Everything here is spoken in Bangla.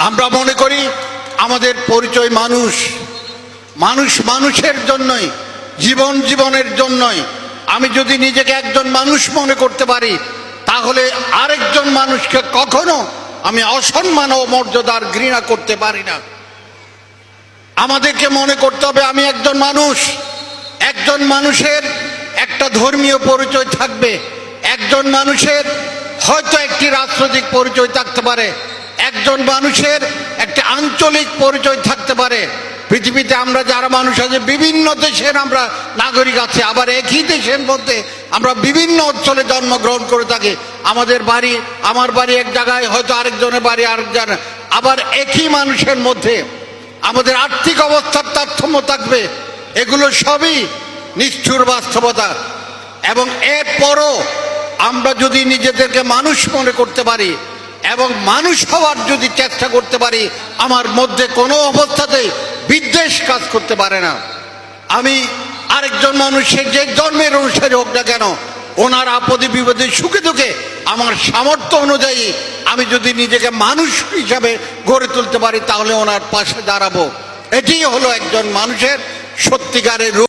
আমরা মনে করি আমাদের পরিচয় মানুষ। মানুষ মানুষের জন্যই, জীবন জীবনের জন্যই। আমি যদি নিজেকে একজন মানুষ মনে করতে পারি, তাহলে আরেকজন মানুষকে কখনো আমি অসম্মান ও মর্যাদার ঘৃণা করতে পারি না। আমাদেরকে মনে করতে হবে আমি একজন মানুষ। একজন মানুষের একটা ধর্মীয় পরিচয় থাকবে। একজন মানুষের হয়তো একটি রাজনৈতিক পরিচয় থাকতে পারে। একজন মানুষের একটা আঞ্চলিক পরিচয় থাকতে পারে। পৃথিবীতে আমরা যারা মানুষ আছে, বিভিন্ন দেশের আমরা নাগরিক আছে, আবার একই দেশের মধ্যে আমরা বিভিন্ন অঞ্চলে জন্মগ্রহণ করে থাকি। আমাদের বাড়ি, আমার বাড়ি এক জায়গায়, হয়তো আরেকজনের বাড়ি আরেক আবার একই মানুষের মধ্যে আমাদের আর্থিক অবস্থার তারতম্য থাকবে। এগুলো সবই নিষ্ঠুর বাস্তবতা। এবং এরপরও আমরা যদি নিজেদেরকে মানুষ মনে করতে পারি এবং মানুষ হওয়ার যদি চেষ্টা করতে পারি, আমার মধ্যে কোনো অবস্থাতেই বিদ্বেষ কাজ করতে পারে না। আমি আরেকজন মানুষের যে জন্মের অনুসারে হোক না কেন, ওনার আপদে বিপদে সুখে দুঃখে আমার সামর্থ্য অনুযায়ী আমি যদি নিজেকে মানুষ হিসাবে গড়ে তুলতে পারি, তাহলে ওনার পাশে দাঁড়াবো। এটি হলো একজন মানুষের সত্যিকারের রূপ।